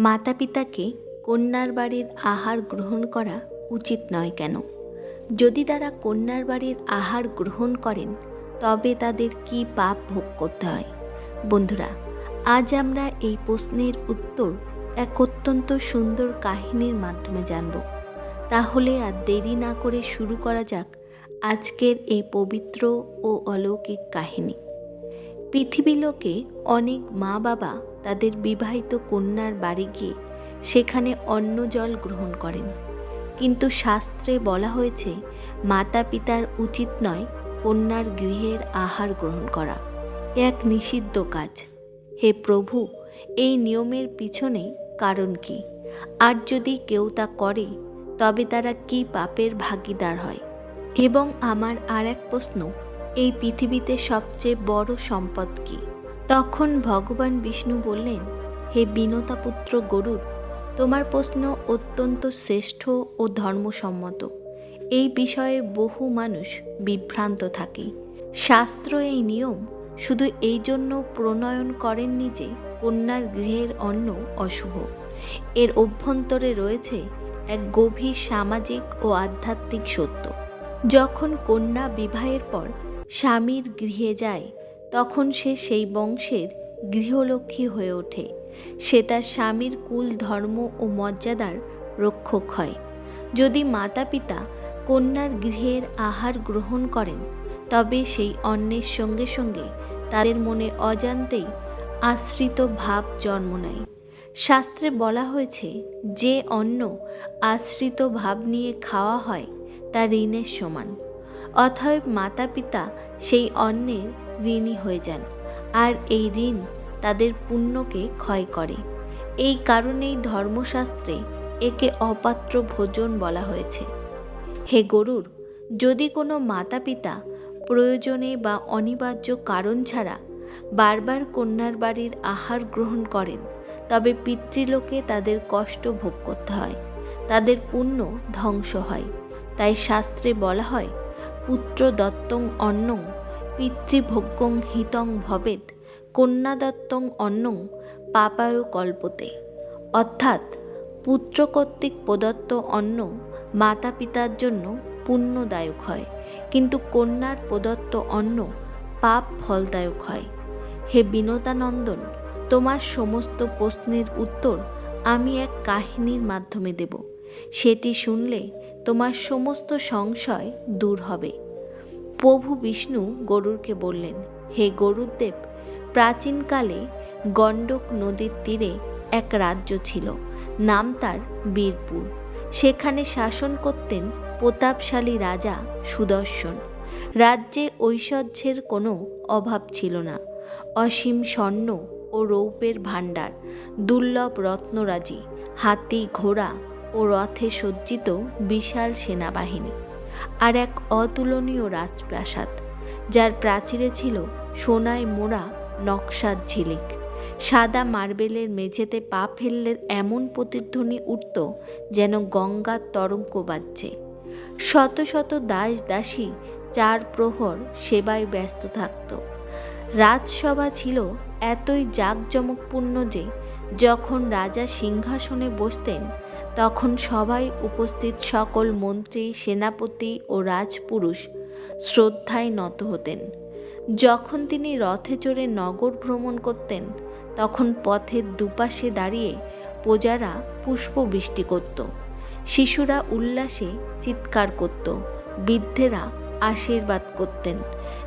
মাতা পিতাকে কন্যার বাড়ির আহার গ্রহণ করা উচিত নয় কেন? যদি তারা কন্যার বাড়ির আহার গ্রহণ করেন, তবে তাদের কি পাপ ভোগ করতে হয়? বন্ধুরা, আজ আমরা এই প্রশ্নের উত্তর এক অত্যন্ত সুন্দর কাহিনীর মাধ্যমে জানব। তাহলে আর দেরি না করে শুরু করা যাক আজকের এই পবিত্র ও অলৌকিক কাহিনী। পৃথিবীলোকে অনেক মা বাবা তাদের বিবাহিত কন্যার বাড়ি গিয়ে সেখানে অন্ন জল গ্রহণ করেন। কিন্তু শাস্ত্রে বলা হয়েছে, মাতা পিতার উচিত নয় কন্যার গৃহের আহার গ্রহণ করা। এক নিষিদ্ধ কাজ। হে প্রভু, এই নিয়মের পিছনে কারণ কি? আর যদি কেউ তা করে, তবে তারা কি পাপের ভাগিদার হয়? এবং আমার আর এক প্রশ্ন এই পৃথিবীতে সবচেয়ে বড় সম্পদ কি? তখন ভগবান বিষ্ণু বললেন, হে বিনতাপুত্র গরুর, তোমার প্রশ্ন অত্যন্ত শ্রেষ্ঠ ও ধর্মসম্মত। এই বিষয়ে বহু মানুষ বিভ্রান্ত থাকে। শাস্ত্র এই নিয়ম শুধু এই জন্য প্রণয়ন করেননি যে কন্যার গৃহের অন্ন অশুভ। এর অভ্যন্তরে রয়েছে এক গভীর সামাজিক ও আধ্যাত্মিক সত্য। যখন কন্যা বিবাহের পর স্বামীর গৃহে যায়, তখন সে সেই বংশের গৃহলক্ষ্মী হয়ে ওঠে। সে তার স্বামীর কুল ধর্ম ও মর্যাদার রক্ষক হয়। যদি মাতা পিতা কন্যার গৃহের আহার গ্রহণ করেন, তবে সেই অন্নের সঙ্গে সঙ্গে তাদের মনে অজান্তেই আশ্রিত ভাব জন্ম নেয়। শাস্ত্রে বলা হয়েছে, যে অন্ন আশ্রিত ভাব নিয়ে খাওয়া হয়, তা ঋণের সমান। অতএব মাতা পিতা সেই অন্নের ঋণী হয়ে যান, আর এই ঋণ তাদের পুণ্যকে ক্ষয় করে। এই কারণেই ধর্মশাস্ত্রে একে অপাত্র ভোজন বলা হয়েছে। হে গরুর, যদি কোনো মাতা পিতা প্রয়োজনে বা অনিবার্য কারণ ছাড়া বারবার কন্যার বাড়ির আহার গ্রহণ করেন, তবে পিতৃলোকে তাদের কষ্ট ভোগ করতে হয়। তাদের পুণ্য ধ্বংস হয়। তাই শাস্ত্রে বলা হয় পুত্র দত্তং অন্নং, পিতৃভোগ্যং হিতং ভবেদ কন্যা দত্তং অন্নং, পাপায় কল্পতে। অর্থাৎ পুত্র কর্তৃক প্রদত্ত অন্ন মাতা পিতার জন্য পুণ্যদায়ক হয়, কিন্তু কন্যার প্রদত্ত অন্ন পাপ ফলদায়ক হয়। হে বিনোদানন্দন, তোমার সমস্ত প্রশ্নের উত্তর আমি এক কাহিনীর মাধ্যমে দেব। সেটি শুনলে তোমার সমস্ত সংশয় দূর হবে। প্রভু বিষ্ণু গরুরকে বললেন, হে গরুরদেব, প্রাচীনকালে গণ্ডক নদীর তীরে এক রাজ্য ছিল, নাম তার বীরপুর। সেখানে শাসন করতেন প্রতাপশালী রাজা সুদর্শন। রাজ্যে ঐশ্বর্যের কোনো অভাব ছিল না। অসীম স্বর্ণ ও রৌপের ভাণ্ডার, দুর্লভ রত্নরাজি, হাতি ঘোড়া ও রথে সজ্জিত বিশাল সেনাবাহিনী আর এক অতুলনীয় রাজপ্রাসাদ, যার প্রাচীরে ছিল সোনায় মোড়া নকশার ঝিলিক। সাদা মার্বেলের মেঝেতে পা ফেললে এমন প্রতিধ্বনি উঠত যেন গঙ্গার তরঙ্গ বাজছে। শত শত দাস দাসী চার প্রহর সেবায় ব্যস্ত থাকত। রাজসভা ছিল এতই জাঁকজমকপূর্ণ যে যখন রাজা সিংহাসনে বসতেন, তখন সবাই উপস্থিত সকল মন্ত্রী, সেনাপতি ও রাজপুরুষ শ্রদ্ধায় নত হতেন। যখন তিনি রথে চড়ে নগর ভ্রমণ করতেন, তখন পথের দুপাশে দাঁড়িয়ে প্রজারা পুষ্পবৃষ্টি করত। শিশুরা উল্লাসে চিৎকার করত। বৃদ্ধেরা আশীর্বাদ করতেন।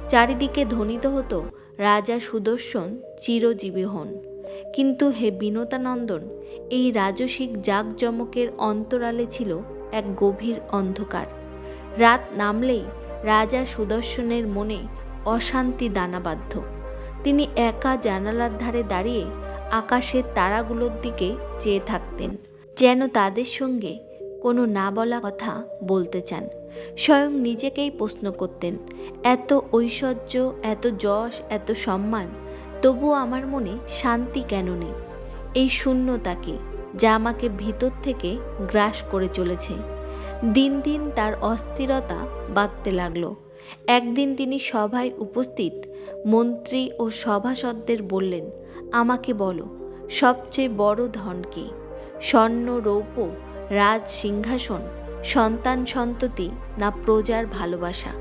চারিদিকে ধ্বনিত হতো, রাজা সুদর্শন, চিরজীবী হন। কিন্তু হে বিনতানন্দন এই রাজসিক জাঁকজমকের অন্তরালে ছিল এক গভীর অন্ধকার। রাত নামলেই রাজা সুদর্শনের মনে অশান্তি দানাবাধ্য। তিনি একা জানালার ধারে দাঁড়িয়ে আকাশের তারাগুলোর দিকে চেয়ে থাকতেন, যেন তাদের সঙ্গে কোনো না বলা কথা বলতে চান। স্বয়ং নিজেকেই প্রশ্ন করতেন, এত ঐশ্বর্য, এত যশ, এত সম্মান তবুও আমার মনে শান্তি কেন নেই? এই শূন্যতাকে যা আমাকে ভিতর থেকে গ্রাস করে চলেছে? দিন দিন তার অস্থিরতা বাড়তে লাগল। একদিন তিনি সভায় উপস্থিত মন্ত্রী ও সভাসদদের বললেন, আমাকে বলো, সবচেয়ে বড় ধন কি? স্বর্ণ, রৌপ্য, রাজ, সিংহাসন, সন্তান সন্ততি না প্রজার ভালোবাসা?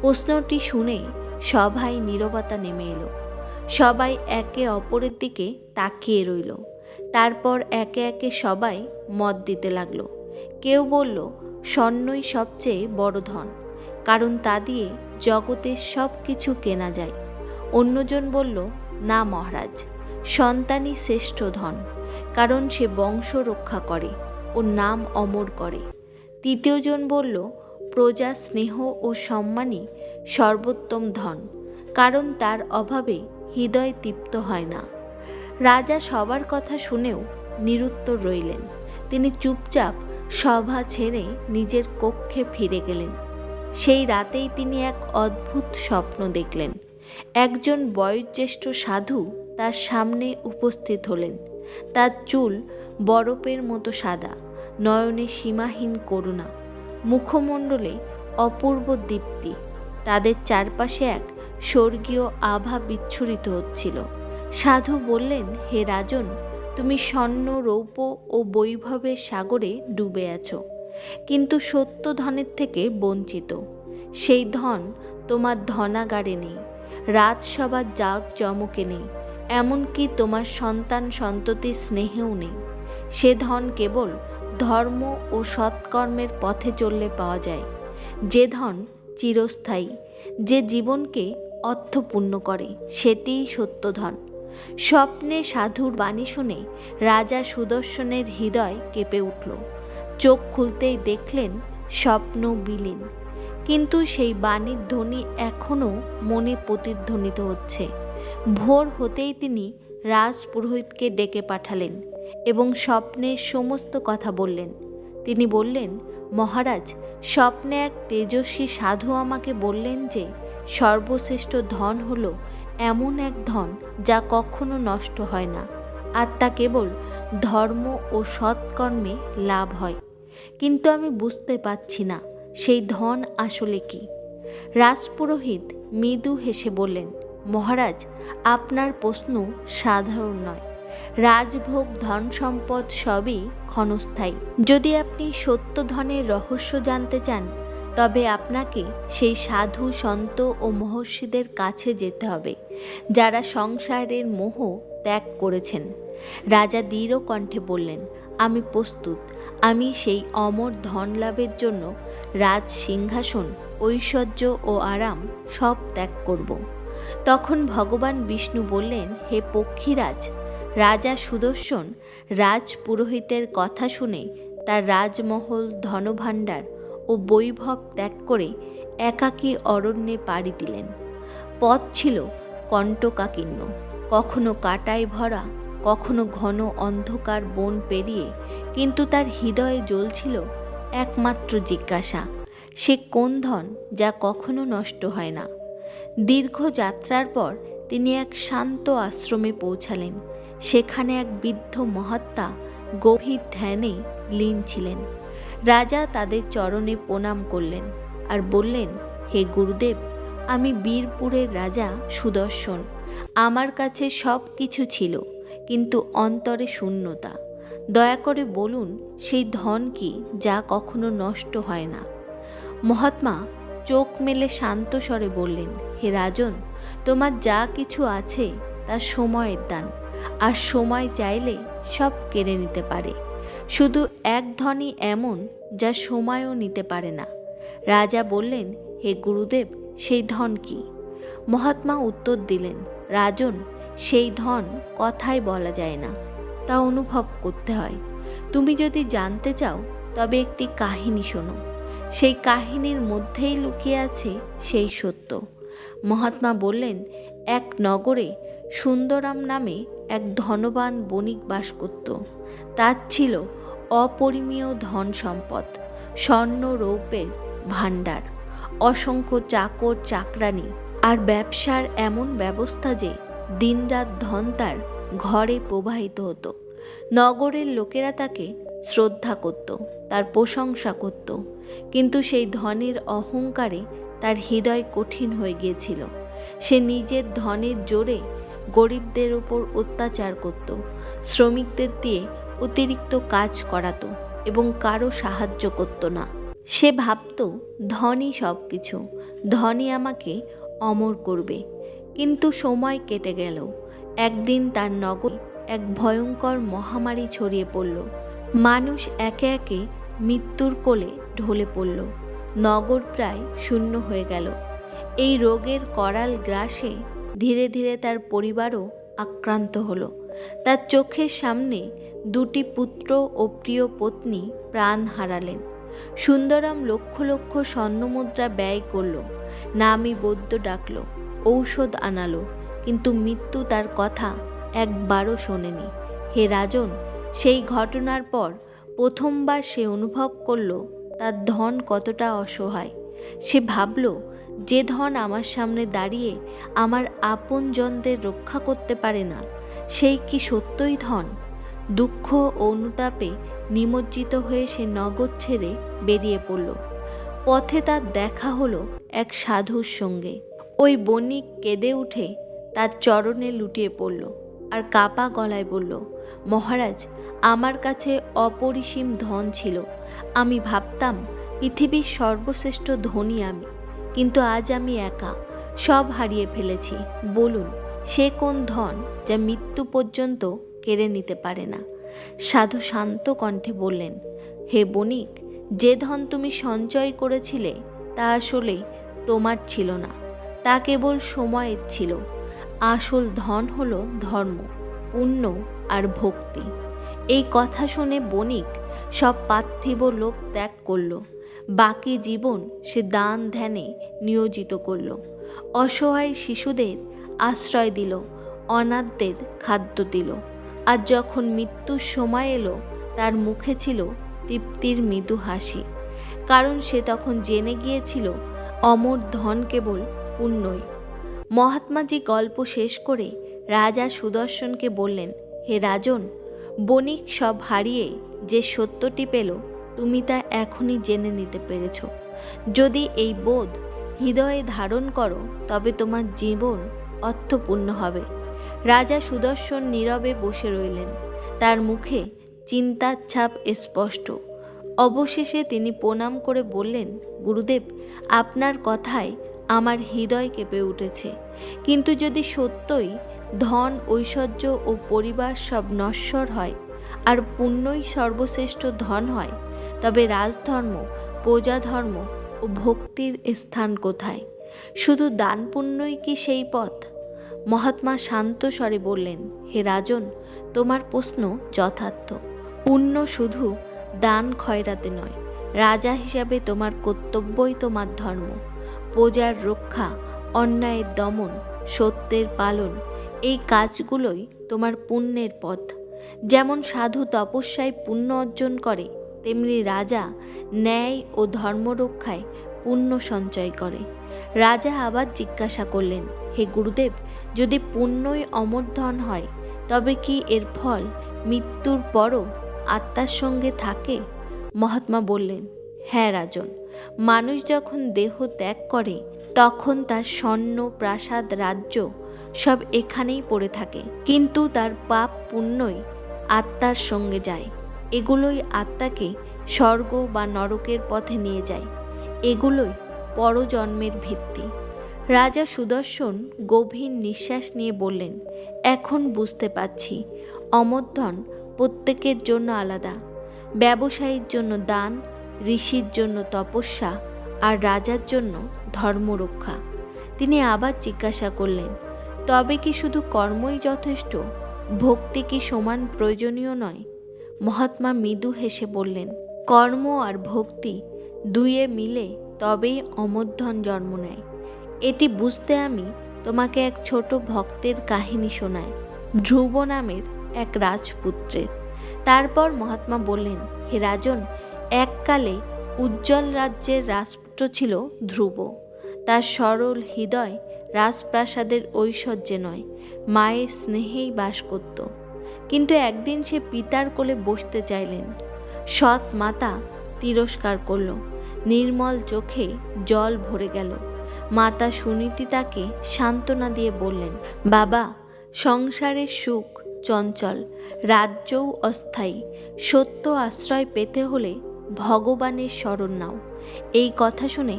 প্রশ্নটি শুনে সভায় নীরবতা নেমে এলো। সবাই একে অপরের দিকে তাকিয়ে রইল। তারপর একে একে সবাই মত দিতে লাগল। কেউ বলল, স্বর্ণই সবচেয়ে বড় ধন, কারণ তা দিয়ে জগতের সব কিছু কেনা যায়। অন্যজন বলল, না মহারাজ, সন্তানই শ্রেষ্ঠ ধন, কারণ সে বংশ রক্ষা করে ও নাম অমর করে। তৃতীয়জন বলল, প্রজা স্নেহ ও সম্মানই সর্বোত্তম ধন, কারণ তার অভাবে হৃদয় তৃপ্ত হয় না। রাজা সবার কথা শুনেও নিরুত্তর রইলেন। তিনি চুপচাপ সভা ছেড়ে নিজের কক্ষে ফিরে গেলেন। সেই রাতেই তিনি এক অদ্ভুত স্বপ্ন দেখলেন। একজন বয়োজ্যেষ্ঠ সাধু তার সামনে উপস্থিত হলেন। তার চুল বরফের মতো সাদা, নয়নে সীমাহীন করুণা, মুখমণ্ডলে অপূর্ব দীপ্তি, তাদের চারপাশে এক স্বর্গীয় আভা বিচ্ছুরিত হচ্ছিল। সাধু বললেন, হে রাজন, তুমি স্বর্ণ, রৌপ্য ও বৈভবের সাগরে ডুবে আছো, কিন্তু সত্য ধনের থেকে বঞ্চিত। সেই ধন তোমার ধনাগারে নেই, রাজসভার জাগ চমকে নেই, এমনকি তোমার সন্তান সন্ততির স্নেহেও নেই। সে ধন কেবল ধর্ম ও সৎকর্মের পথে চললে পাওয়া যায়। যে ধন চিরস্থায়ী, যে জীবনকে অর্থপূর্ণ করে, সেটিই সত্য ধন স্বপ্নে সাধুর বাণী শুনে রাজা সুদর্শনের হৃদয় কেঁপে উঠল। চোখ খুলতেই দেখলেন স্বপ্ন বিলীন। কিন্তু সেই বাণীর ধ্বনি এখনও মনে প্রতিধ্বনিত হচ্ছে। ভোর হতেই তিনি রাজপুরোহিতকে ডেকে পাঠালেন এবং স্বপ্নের সমস্ত কথা বললেন। তিনি বললেন, মহারাজ, স্বপ্নে এক তেজস্বী সাধু আমাকে বললেন যে সর্বশ্রেষ্ঠ ধন হল এমন এক ধন যা কখনো নষ্ট হয় না। আর তা কেবল ধর্ম ও সৎকর্মে লাভ হয়। কিন্তু আমি বুঝতে পারছি না সেই ধন আসলে কি। রাজপুরোহিত মৃদু হেসে বললেন, মহারাজ, আপনার প্রশ্ন সাধারণ নয়। রাজভোগ ধন সম্পদ সবই ক্ষণস্থায়ী। যদি আপনি সত্য ধনের রহস্য জানতে চান তবে আপনাকে সেই সাধু, সন্ত ও মহর্ষিদের কাছে যেতে হবে, যারা সংসারের মোহ ত্যাগ করেছেন। রাজা দৃঢ় কণ্ঠে বললেন, আমি প্রস্তুত। আমি সেই অমর ধন লাভের জন্য রাজ সিংহাসন, ঐশ্বর্য ও আরাম সব ত্যাগ করব। তখন ভগবান বিষ্ণু বললেন, হে পক্ষীরাজ, রাজা সুদর্শন রাজ পুরোহিতের কথা শুনে তার রাজমহল ধনভাণ্ডার ও বৈভব ত্যাগ করে একাকী অরণ্যে পাড়ি দিলেন। পথ ছিল কণ্টকাকীর্ণ। কখনো কাটায় ভরা, কখনো ঘন অন্ধকার বন পেরিয়ে, কিন্তু তার হৃদয়ে জ্বলছিল একমাত্র জিজ্ঞাসা, সে কোন ধন যা কখনো নষ্ট হয় না? দীর্ঘ যাত্রার পর তিনি এক শান্ত আশ্রমে পৌঁছালেন। সেখানে এক বৃদ্ধ মহাত্মা গভীর ধ্যানে লীন ছিলেন। রাজা তাদের চরণে প্রণাম করলেন আর বললেন, হে গুরুদেব, আমি বীরপুরের রাজা সুদর্শন। আমার কাছে সব কিছু ছিল, কিন্তু অন্তরে শূন্যতা। দয়া করে বলুন, সেই ধন কি যা কখনো নষ্ট হয় না? মহাত্মা চোখ মেলে শান্ত স্বরে বললেন, হে রাজন, তোমার যা কিছু আছে তা সময়ের দান, আর সময় চাইলে সব কেড়ে নিতে পারে। শুধু এক ধনই এমন যা সময়ও নিতে পারে না। রাজা বললেন, হে গুরুদেব, সেই ধন কি? মহাত্মা উত্তর দিলেন, রাজন, সেই ধন কথায় বলা যায় না, তা অনুভব করতে হয়। তুমি যদি জানতে চাও, তবে একটি কাহিনী শোনো। সেই কাহিনীর মধ্যেই লুকিয়ে আছে সেই সত্য। মহাত্মা বললেন, এক নগরে সুন্দরাম নামে এক ধনবান বণিক বাস করত। তার ছিল অপরিমীয় ধন সম্পদ, স্বর্ণ রৌপের ভাণ্ডার, অসংখ্য চাকর, চাকরানি আর ব্যবসার এমন ব্যবস্থা যে দিনরাত ধন তার ঘরে প্রবাহিত হতো। নগরের লোকেরা তাকে শ্রদ্ধা করত, তার প্রশংসা করত। কিন্তু সেই ধনের অহংকারে তার হৃদয় কঠিন হয়ে গিয়েছিল। সে নিজের ধনের জোরে গরিবদের ওপর অত্যাচার করত, শ্রমিকদের দিয়ে অতিরিক্ত কাজ করাতো এবং কারও সাহায্য করত না। সে ভাবত ধনই সব কিছু ধনই আমাকে অমর করবে। কিন্তু সময় কেটে গেল। একদিন তার নগর এক ভয়ঙ্কর মহামারী ছড়িয়ে পড়ল। মানুষ একে একে মৃত্যুর কোলে ঢলে পড়ল। নগর প্রায় শূন্য হয়ে গেল। এই রোগের করাল গ্রাসে ধীরে ধীরে তার পরিবারও আক্রান্ত হলো। তার চোখের সামনে দুটি পুত্র ও প্রিয় পত্নী প্রাণ হারালেন। সুন্দরম লক্ষ লক্ষ স্বর্ণমুদ্রা ব্যয় করল নামি বৈদ্য ডাকল, ঔষধ আনালো, কিন্তু মৃত্যু তার কথা একবারও শোনেনি। হে রাজন, সেই ঘটনার পর প্রথমবার সে অনুভব করল তার ধন কতটা অসহায়। সে ভাবল, যে ধন আমার সামনে দাঁড়িয়ে আমার আপন আপনজনদের রক্ষা করতে পারে না, সেই কি সত্যই ধন? দুঃখ অনুতাপে নিমজ্জিত হয়ে সে নগর ছেড়ে বেরিয়ে পড়ল। পথে তার দেখা হলো এক সাধুর সঙ্গে। ওই বণিক কেঁদে উঠে তার চরণে লুটিয়ে পড়ল আর কাপা গলায় বলল, মহারাজ, আমার কাছে অপরিসীম ধন ছিল। আমি ভাবতাম পৃথিবীর সর্বশ্রেষ্ঠ ধনী আমি, কিন্তু আজ আমি একা। সব হারিয়ে ফেলেছি। বলুন, সে কোন ধন যা মৃত্যু পর্যন্ত কেড়ে নিতে পারে না। সাধু শান্ত কণ্ঠে বললেন, হে বণিক, যে ধন তুমি সঞ্চয় করেছিলে, তা আসলে তোমার ছিল না। তা কেবল সময়ের ছিল। আসল ধন হল ধর্ম, পুণ্য আর ভক্তি। এই কথা শুনে বণিক সব পার্থিব লোভ ত্যাগ করল। বাকি জীবন সে দান ধ্যানে নিয়োজিত করল। অসহায় শিশুদের আশ্রয় দিল, অনাথদের খাদ্য দিল। আর যখন মৃত্যুর সময় এলো, তার মুখে ছিল তৃপ্তির মৃদু হাসি। কারণ সে তখন জেনে গিয়েছিল, অমর ধন কেবল পুণ্যই। মহাত্মাজি গল্প শেষ করে রাজা সুদর্শনকে বললেন, হে রাজন, বণিক সব হারিয়ে যে সত্যটি পেল, তুমি তা এখনই জেনে নিতে পেরেছ। যদি এই বোধ হৃদয়ে ধারণ করো, তবে তোমার জীবন অর্থপূর্ণ হবে। রাজা সুদর্শন নীরবে বসে রইলেন। তার মুখে চিন্তার ছাপ স্পষ্ট। অবশেষে তিনি প্রণাম করে বললেন, গুরুদেব, আপনার কথায় আমার হৃদয় কেঁপে উঠেছে। কিন্তু যদি সত্যই ধন, ঐশ্বর্য ও পরিবার সব নশ্বর হয় আর পুণ্যই সর্বশ্রেষ্ঠ ধন হয়, তবে রাজধর্ম, প্রজাধর্ম ও ভক্তির স্থান কোথায়? শুধু দান পুণ্যই কি সেই পথ? মহাত্মা শান্ত স্বরে বললেন, হে রাজন, তোমার প্রশ্ন যথার্থ। পুণ্য শুধু দান খয়রাতে নয়, রাজা হিসাবে তোমার কর্তব্যই তোমার ধর্ম। প্রজার রক্ষা, অন্যায়ের দমন, সত্যের পালন, এই কাজগুলোই তোমার পুণ্যের পথ। যেমন সাধু তপস্যায় পুণ্য অর্জন করে, তেমনি রাজা ন্যায় ও ধর্ম রক্ষায় পুণ্য সঞ্চয় করে। রাজা আবার জিজ্ঞাসা করলেন, হে গুরুদেব যদি পুণ্যই অমর ধন হয়, তবে কি এর ফল মৃত্যুর পরও আত্মার সঙ্গে থাকে? মহাত্মা বললেন হ্যাঁ রাজন, মানুষ যখন দেহ ত্যাগ করে, তখন তার স্বর্ণ, প্রাসাদ, রাজ্য সব এখানেই পড়ে থাকে। কিন্তু তার পাপ পুণ্যই আত্মার সঙ্গে যায়। এগুলোই আত্মাকে স্বর্গ বা নরকের পথে নিয়ে যায়। এগুলোই পরজন্মের ভিত্তি। রাজা সুদর্শন গভীর নিঃশ্বাস নিয়ে বললেন, এখন বুঝতে পারছি। অমরধন প্রত্যেকের জন্য আলাদা। ব্যবসায়ীর জন্য দান, ঋষির জন্য তপস্যা আর রাজার জন্য ধর্মরক্ষা তিনি আবার জিজ্ঞাসা করলেন, তবে কি শুধু কর্মই যথেষ্ট? ভক্তি কি সমান প্রয়োজনীয় নয়? মহাত্মা মৃদু হেসে বললেন, কর্ম আর ভক্তি দুইয়ে মিলে তবেই অমরধন জন্ম নেয়। এটি বুঝতে আমি তোমাকে এক ছোট ভক্তের কাহিনী শোনাই। ধ্রুব নামের এক রাজপুত্রের তারপর মহাত্মা বললেন, হে রাজন, এককালে উজ্জ্বল রাজ্যের রাজপুত্র ছিল ধ্রুব। তার সরল হৃদয় রাজপ্রাসাদের ঐশ্বর্যে নয়, মায়ের স্নেহেই বাস করত। কিন্তু একদিন সে পিতার কোলে বসতে চাইলেন। সৎ মাতা তিরস্কার করল। নির্মল চোখে জল ভরে গেল। মাতা সুনীতি তাকে সান্ত্বনা দিয়ে বললেন, বাবা সংসারের সুখ চঞ্চল, রাজ্যও অস্থায়ী। সত্য আশ্রয় পেতে হলে ভগবানের শরণ নাও। এই কথা শুনে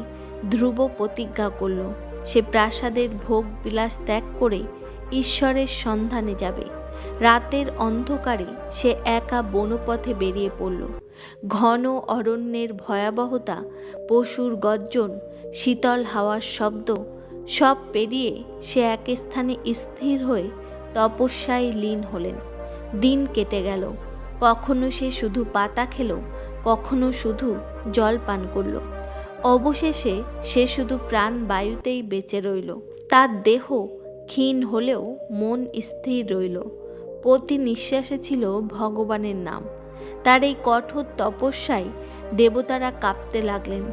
ধ্রুব প্রতিজ্ঞা করল, সে প্রাসাদের ভোগ বিলাস ত্যাগ করে ঈশ্বরের সন্ধানে যাবে। রাতের অন্ধকারে সে একা বনপথে বেরিয়ে পড়ল। ঘন অরণ্যের ভয়াবহতা, পশুর গর্জন শীতল হাওয়ার শব্দ সব পেরিয়ে সে এক স্থানে স্থির হয়ে তপস্যায় লীন হলেন। দিন কেটে গেল। কখনো সে শুধু পাতা খেলো, কখনো শুধু জল পান করল। অবশেষে সে শুধু প্রাণ বায়ুতেই বেঁচে রইল। তার দেহ ক্ষীণ হলেও মন স্থির রইল। প্রতি নিঃশ্বাসে ছিল ভগবানের নাম। তার এই কঠোর তপস্যায় দেবতারা কাঁপতে লাগলেন।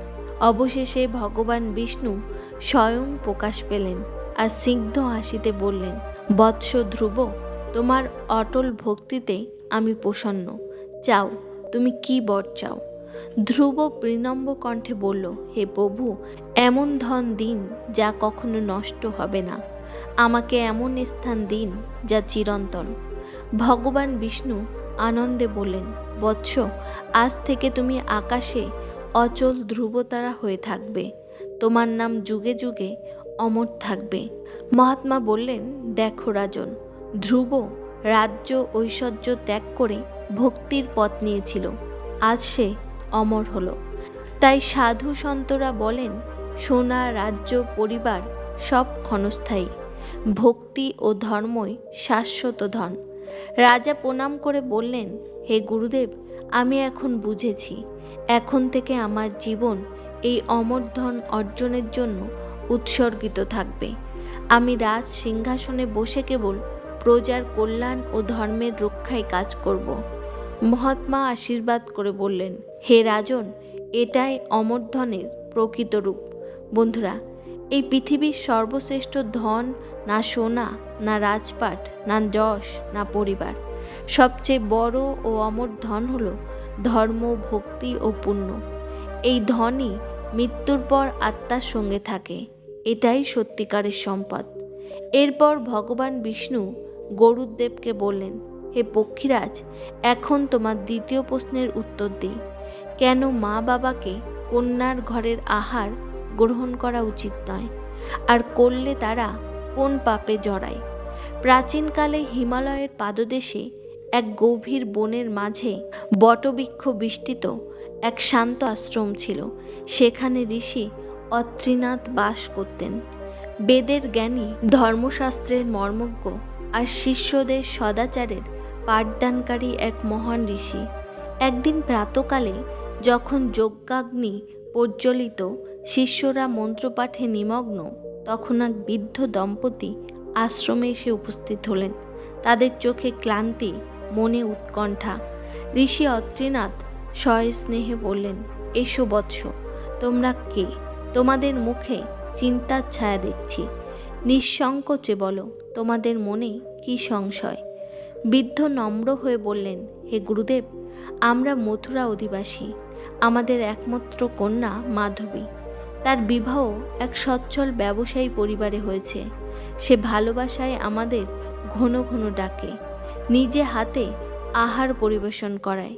অবশেষে ভগবান বিষ্ণু স্বয়ং প্রকাশ পেলেন আর সিগ্ধ হাসিতে বললেন, বৎস ধ্রুব, তোমার অটল ভক্তিতে আমি প্রসন্ন। চাও, তুমি কি বর চাও? ধ্রুব বিনম্র কণ্ঠে বলল, হে প্রভু, এমন ধন দিন যা কখনো নষ্ট হবে না। আমাকে এমন স্থান দিন যা চিরন্তন। ভগবান বিষ্ণু আনন্দে বললেন, বৎস, আজ থেকে তুমি আকাশে অচল ধ্রুবতারা হয়ে থাকবে। তোমার নাম যুগে যুগে অমর থাকবে। মহাত্মা বললেন, দেখো রাজন, ধ্রুব রাজ্য ঐশ্বর্য ত্যাগ করে ভক্তির পথ নিয়েছিল। আজ সে অমর হলো। তাই সাধু সন্তরা বলেন, সোনা, রাজ্য, পরিবার সব ক্ষণস্থায়ী। ভক্তি ও ধর্মই শাশ্বত ধন। রাজা প্রণাম করে বললেন, হে গুরুদেব আমি এখন বুঝেছি, এখন থেকে আমার জীবন এই অমর ধন অর্জনের জন্য উৎসর্গিত থাকবে। আমি রাজ সিংহাসনে বসে কেবল প্রজার কল্যাণ ও ধর্মের রক্ষায় কাজ করব। মহাত্মা আশীর্বাদ করে বললেন, হে রাজন, এটাই অমর ধনের প্রকৃত রূপ। বন্ধুরা, এই পৃথিবীর সর্বশ্রেষ্ঠ ধন না সোনা, না রাজপাট, না যশ, না পরিবার। সবচেয়ে বড় ও অমর ধন হলো ধর্ম, ভক্তি ও পুণ্য। এই ধনই মৃত্যুর পর আত্মার সঙ্গে থাকে। এটাই সত্যিকারের সম্পদ। এরপর ভগবান বিষ্ণু গরুদেবকে বললেন, হে পক্ষীরাজ, এখন তোমার দ্বিতীয় প্রশ্নের উত্তর দিই। কেন মা বাবাকে কন্যার ঘরের আহার গ্রহণ করা উচিত নয়? আর করলে তারা কোন পাপে জড়ায়? প্রাচীনকালে হিমালয়ের পাদদেশে এক গভীর বনের মাঝে বটবৃক্ষ বিস্তৃত, এক শান্ত আশ্রম ছিল। সেখানে ঋষি অত্রিনাথ বাস করতেন। বেদের জ্ঞানী, ধর্মশাস্ত্রের মর্মজ্ঞ আর শিষ্যদের সদাচারের পাঠদানকারী এক মহান ঋষি। একদিন প্রাতকালে যখন যজ্ঞাগ্নি প্রজ্বলিত, শিষ্যরা মন্ত্রপাঠে নিমগ্ন, তখন এক বৃদ্ধ দম্পতি আশ্রমে এসে উপস্থিত হলেন। তাদের চোখে ক্লান্তি মনে উৎকণ্ঠা। ঋষি অত্রিনাথ স্নেহে বললেন, এসো বৎস, তোমরা কে? তোমাদের মুখে চিন্তার ছায়া দেখছি। নিঃসংকোচে বলো, তোমাদের মনে কি সংশয়? বৃদ্ধ নম্র হয়ে বললেন, হে গুরুদেব, আমরা মথুরা অধিবাসী, আমাদের একমাত্র কন্যা মাধবী। তার বিবাহ এক সচ্ছল ব্যবসায়ী পরিবারে হয়েছে। সে ভালোবাসায় আমাদের ঘন ঘন ডাকে। নিজে হাতে আহার পরিবেশন করায়।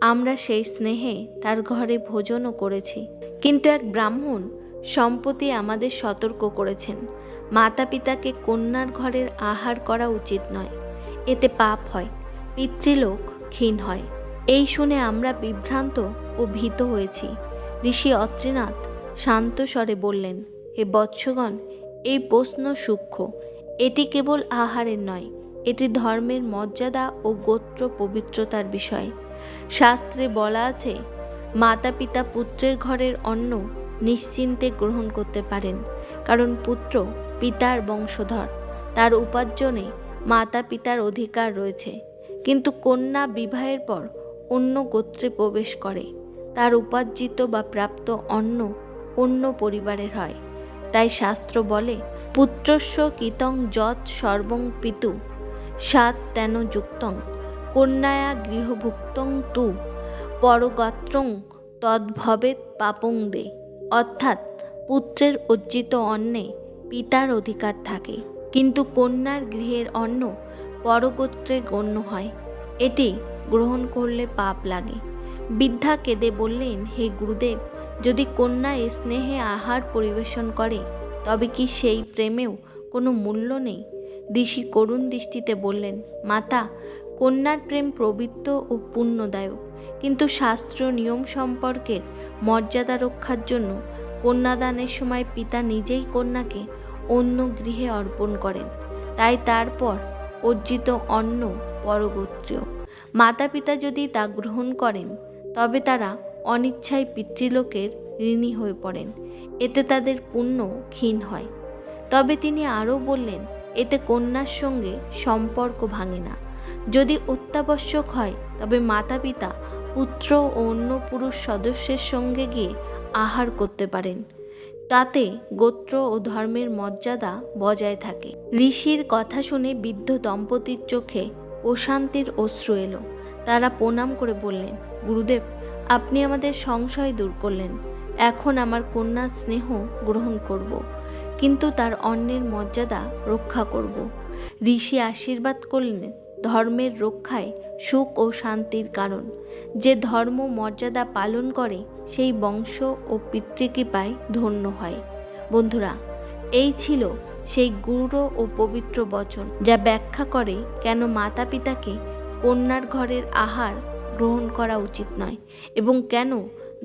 আমরা সেই স্নেহে তার ঘরে ভোজনও করেছি। কিন্তু এক ব্রাহ্মণ সম্পত্তি আমাদের সতর্ক করেছেন। মাতা পিতাকে কন্যার ঘরের আহার করা উচিত নয়। এতে পাপ হয়, পিতৃলোক ক্ষীণ হয়। এই শুনে আমরা বিভ্রান্ত ও ভীত হয়েছি। ঋষি অত্রিনাথ শান্ত স্বরে বললেন, হে বৎসগণ, এই প্রশ্ন সূক্ষ্ম। এটি কেবল আহারের নয় এটি ধর্মের মর্যাদা ও গোত্র পবিত্রতার বিষয়। শাস্ত্রে বলা আছে, মাতা পিতা পুত্রের ঘরের অন্ন নিশ্চিন্তে গ্রহণ করতে পারেন, কারণ পুত্র পিতার বংশধর। তার উপার্জনে মাতা পিতার অধিকার রয়েছে। কিন্তু কন্যা বিবাহের পর অন্য গোত্রে প্রবেশ করে। তার উপার্জিত বা প্রাপ্ত অন্ন অন্য পরিবারের হয়। তাই শাস্ত্র বলে, পুত্রস্য কীতং যৎ সর্বং পিতু। সাত তেন যুক্তং, কন্যায়া গৃহভুক্তং তু, পরগাত্রং তদ্ভবেত পাপং দে। অর্থাৎ পুত্রের অর্জিত অন্নে পিতার অধিকার থাকে। কিন্তু কন্যার গৃহের অন্ন পরগোত্রে গণ্য হয়। এটি গ্রহণ করলে পাপ লাগে। বৃদ্ধা কেঁদে বললেন, হে গুরুদেব, যদি কন্যা স্নেহে আহার পরিবেশন করে, তবে কি সেই প্রেমেও কোনো মূল্য নেই? ঋষি করুণ দৃষ্টিতে বললেন, মাতা, কন্যার প্রেম পবিত্র ও পুণ্যদায়ক। কিন্তু শাস্ত্র নিয়ম সম্পর্কের মর্যাদা রক্ষার জন্য কন্যাদানের সময় পিতা নিজেই কন্যাকে অন্য গৃহে অর্পণ করেন। তাই তারপর অর্জিত অন্ন পরগোত্রীয় মাতা পিতা যদি তা গ্রহণ করেন, তবে তারা অনিচ্ছায় পিতৃলোকের ঋণী হয়ে পড়েন। এতে তাদের পুণ্য ক্ষীণ হয়। তবে তিনি আরও বললেন এতে কন্যার সঙ্গে সম্পর্ক ভাঙে না। যদি অত্যাবশ্যক হয়, তবে মাতা পিতা পুত্র ও অন্য পুরুষ সদস্যের সঙ্গে গিয়ে আহার করতে পারেন। তাতে গোত্র ও ধর্মের মর্যাদা বজায় থাকে। ঋষির কথা শুনে বৃদ্ধ দম্পতির চোখে প্রশান্তির অশ্রু এলো। তারা প্রণাম করে বললেন, গুরুদেব, আপনি আমাদের সংশয় দূর করলেন। এখন আমার কন্যার স্নেহ গ্রহণ করব। কিন্তু তার অন্যের মর্যাদা রক্ষা করব। ঋষি আশীর্বাদ করলেন ধর্মের রক্ষায় সুখ ও শান্তির কারণ। যে ধর্ম মর্যাদা পালন করে, সেই বংশ ও পিতৃকৃপায় ধন্য হয়। বন্ধুরা, এই ছিল সেই গুরু ও পবিত্র বচন, যা ব্যাখ্যা করে কেন মাতা পিতাকে কন্যার ঘরের আহার গ্রহণ করা উচিত নয় এবং কেন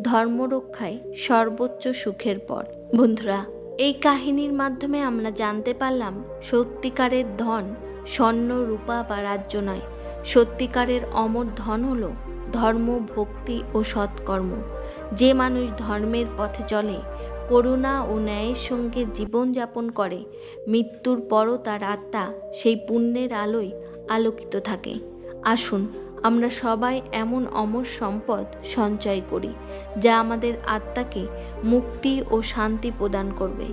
ধর্মরক্ষায় সর্বোচ্চ সুখের পর বন্ধুরা এই কাহিনীর মাধ্যমে আমরা জানতে পারলাম, সত্যিকারের ধন স্বর্ণ, রূপা বা রাজ্য নয়। সত্যিকারের অমর ধন হলো ধর্ম, ভক্তি ও সৎকর্ম। যে মানুষ ধর্মের পথে চলে, করুণা ও ন্যায়ের সঙ্গে জীবনযাপন করে, মৃত্যুর পরও তার আত্মা সেই পুণ্যের আলোয় আলোকিত থাকে। আসুন আমরা সবাই এমন অমর সম্পদ সঞ্চয় করি, যা আমাদের আত্মাকে মুক্তি ও শান্তি প্রদান করবে।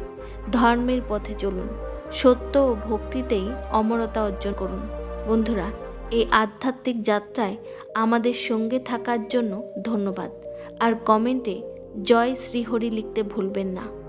ধর্মের পথে চলুন, সত্য ও ভক্তিতেই অমরতা অর্জন করুন। বন্ধুরা, এই আধ্যাত্মিক যাত্রায় আমাদের সঙ্গে থাকার জন্য ধন্যবাদ। আর কমেন্টে জয় শ্রীহরি লিখতে ভুলবেন না।